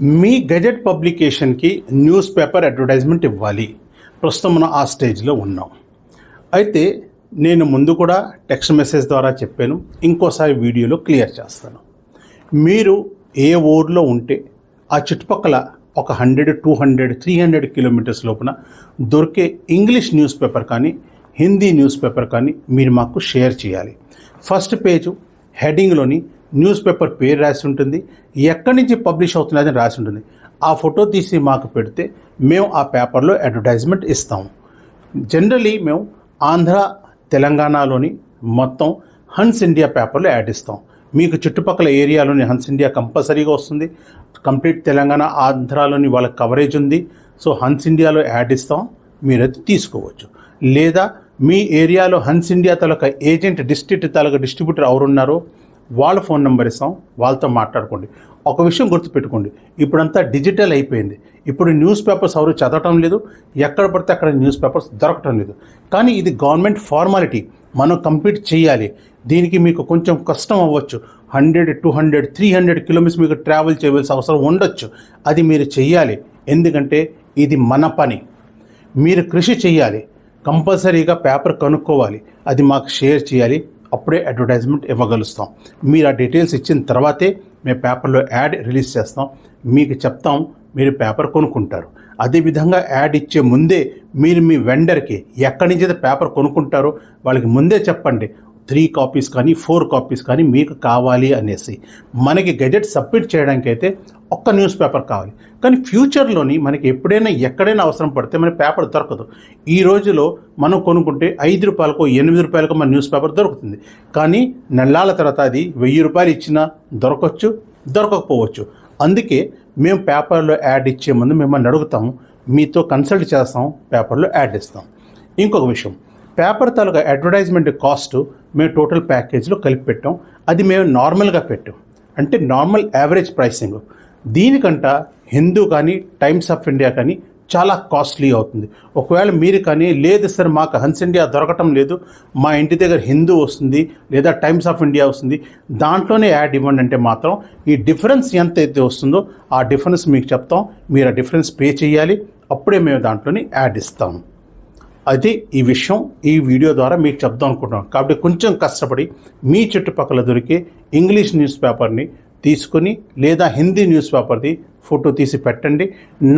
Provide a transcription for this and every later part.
మీ gazette పబ్లికేషన్కి news paper advertisement ఇవ్వాలి. ప్రస్తుతం మనం ఆ స్టేజ్లో ఉన్నాం. అయితే నేను ముందు కూడా టెక్స్ట్ మెసేజ్ ద్వారా చెప్పాను. ఇంకోసారి వీడియోలో క్లియర్ చేస్తాను. మీరు ఏ ఊర్లో ఉంటే ఆ చుట్టుపక్కల ఒక hundred two hundred three hundred kilometres లోపున దొరికే ఇంగ్లీష్ న్యూస్ పేపర్ కానీ హిందీ న్యూస్ పేపర్ కానీ మీరు మాకు షేర్ చేయాలి. ఫస్ట్ పేజు హెడ్డింగ్లోని న్యూస్ పేపర్ పేరు రాసి ఉంటుంది. ఎక్కడి నుంచి పబ్లిష్ అవుతున్నది అని రాసి ఉంటుంది. ఆ ఫోటో తీసి మాకు పెడితే మేము ఆ పేపర్లో అడ్వర్టైజ్మెంట్ ఇస్తాము జనరలీ మేము ఆంధ్ర తెలంగాణలోని మొత్తం హన్స్ ఇండియా పేపర్లో యాడ్ ఇస్తాం. మీకు చుట్టుపక్కల ఏరియాలోని హన్స్ ఇండియా కంపల్సరీగా వస్తుంది. కంప్లీట్ తెలంగాణ ఆంధ్రాలోని వాళ్ళ కవరేజ్ ఉంది. సో హన్స్ ఇండియాలో యాడ్ ఇస్తాం. మీరైతే తీసుకోవచ్చు. లేదా మీ ఏరియాలో హన్స్ ఇండియా తాలూకా ఏజెంట్ డిస్ట్రిక్ట్ తాలూకా డిస్ట్రిబ్యూటర్ ఎవరున్నారో వాళ్ళ ఫోన్ నెంబర్ ఇస్తాం వాళ్ళతో మాట్లాడుకోండి. ఒక విషయం గుర్తుపెట్టుకోండి ఇప్పుడంతా డిజిటల్ అయిపోయింది. ఇప్పుడు న్యూస్ పేపర్స్ ఎవరు చదవటం లేదు ఎక్కడ పడితే అక్కడ న్యూస్ పేపర్స్ దొరకటం లేదు. కానీ ఇది గవర్నమెంట్ ఫార్మాలిటీ మనం కంప్లీట్ చేయాలి. దీనికి మీకు కొంచెం కష్టం అవ్వచ్చు. Hundred two hundred three hundred kilometres మీకు ట్రావెల్ చేయవలసిన అవసరం ఉండొచ్చు. అది మీరు చెయ్యాలి. ఎందుకంటే ఇది మన పని. మీరు కృషి చేయాలి కంపల్సరీగా పేపర్ కనుక్కోవాలి. అది మాకు షేర్ చేయాలి. అప్పుడే అడ్వర్టైజ్మెంట్ ఇవ్వగలుస్తాం. మీరు ఆ డీటెయిల్స్ ఇచ్చిన తర్వాతే మేము పేపర్లో యాడ్ రిలీజ్ చేస్తాం. మీకు చెప్తాం మీరు పేపర్ కొనుక్కుంటారు. అదేవిధంగా యాడ్ ఇచ్చే ముందే మీరు మీ వెండర్కి ఎక్కడి నుంచి అయితే పేపర్ కొనుక్కుంటారో వాళ్ళకి ముందే చెప్పండి. త్రీ కాపీస్ కానీ ఫోర్ కాపీస్ కానీ మీకు కావాలి అనేసి. మనకి గెజెట్ సబ్మిట్ చేయడానికి అయితే ఒక్క న్యూస్ పేపర్ కావాలి. కానీ ఫ్యూచర్లోని మనకి ఎప్పుడైనా ఎక్కడైనా అవసరం పడితే మన పేపర్ దొరకదు. ఈ రోజులో మనం కొనుక్కుంటే ఐదు రూపాయలకు ఎనిమిది రూపాయలకు మన న్యూస్ పేపర్ దొరుకుతుంది. కానీ నెలల తర్వాత అది వెయ్యి రూపాయలు ఇచ్చినా దొరకవచ్చు దొరకకపోవచ్చు. అందుకే మేము పేపర్లో యాడ్ ఇచ్చే ముందు మిమ్మల్ని అడుగుతాం. మీతో కన్సల్ట్ చేస్తాం పేపర్లో యాడ్ ఇస్తాం. ఇంకొక విషయం. పేపర్ తాలూకా అడ్వర్టైజ్మెంట్ కాస్ట్ మేము టోటల్ ప్యాకేజ్లో కలిపి పెట్టాం. అది మేము నార్మల్గా పెట్టాం. అంటే నార్మల్ యావరేజ్ ప్రైసింగ్. దీనికంట హిందూ కానీ టైమ్స్ ఆఫ్ ఇండియా కానీ చాలా కాస్ట్లీ అవుతుంది. ఒకవేళ మీరు కానీ లేదు సార్ మాకు హన్స్ ఇండియా దొరకటం లేదు మా ఇంటి దగ్గర హిందూ వస్తుంది లేదా టైమ్స్ ఆఫ్ ఇండియా వస్తుంది దాంట్లోనే యాడ్ ఇవ్వండి అంటే మాత్రం ఈ డిఫరెన్స్ ఎంత అయితే వస్తుందో ఆ డిఫరెన్స్ మీకు చెప్తాం. మీరు ఆ డిఫరెన్స్ పే చేయాలి. అప్పుడే మేము దాంట్లోని యాడ్ ఇస్తాము అది ఈ విషయం ఈ వీడియో ద్వారా మీకు చెప్దాం అనుకుంటున్నాం కాబట్టి కొంచెం కష్టపడి మీ చుట్టుపక్కల దొరికే ఇంగ్లీష్ న్యూస్ పేపర్ని తీసుకుని లేదా హిందీ న్యూస్ పేపర్ది ఫోటో తీసి పెట్టండి.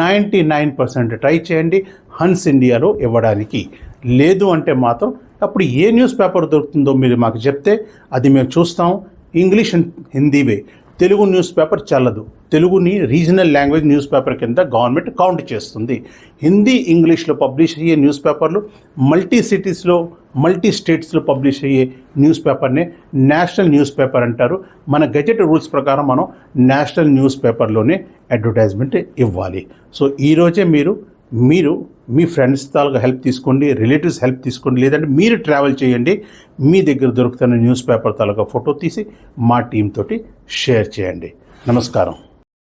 నైంటీ నైన్ పర్సెంట్ ట్రై చేయండి హన్స్ ఇండియాలో ఇవ్వడానికి. లేదు అంటే మాత్రం అప్పుడు ఏ న్యూస్ పేపర్ దొరుకుతుందో మీరు మాకు చెప్తే అది మేము చూస్తాం. ఇంగ్లీష్ అండ్ హిందీవే. తెలుగు న్యూస్ పేపర్ చల్లదు. తెలుగుని రీజనల్ లాంగ్వేజ్ న్యూస్ పేపర్ కింద గవర్నమెంట్ కౌంట్ చేస్తుంది. హిందీ ఇంగ్లీష్లో పబ్లిష్ అయ్యే న్యూస్ పేపర్లు మల్టీ సిటీస్లో మల్టీ స్టేట్స్లో పబ్లిష్ అయ్యే న్యూస్ పేపర్నే నేషనల్ న్యూస్ పేపర్ అంటారు. మన గెజెట్ రూల్స్ ప్రకారం మనం నేషనల్ న్యూస్ పేపర్లోనే అడ్వర్టైజ్మెంట్ ఇవ్వాలి. సో ఈరోజే మీరు మీరు మీ ఫ్రెండ్స్ తాలూకా హెల్ప్ తీసుకోండి రిలేటివ్స్ హెల్ప్ తీసుకోండి లేదంటే మీరు ట్రావెల్ చేయండి మీ దగ్గర దొరుకుతున్న న్యూస్ పేపర్ తాలూకా ఫోటో తీసి మా టీం తోటి షేర్ చేయండి. నమస్కారం.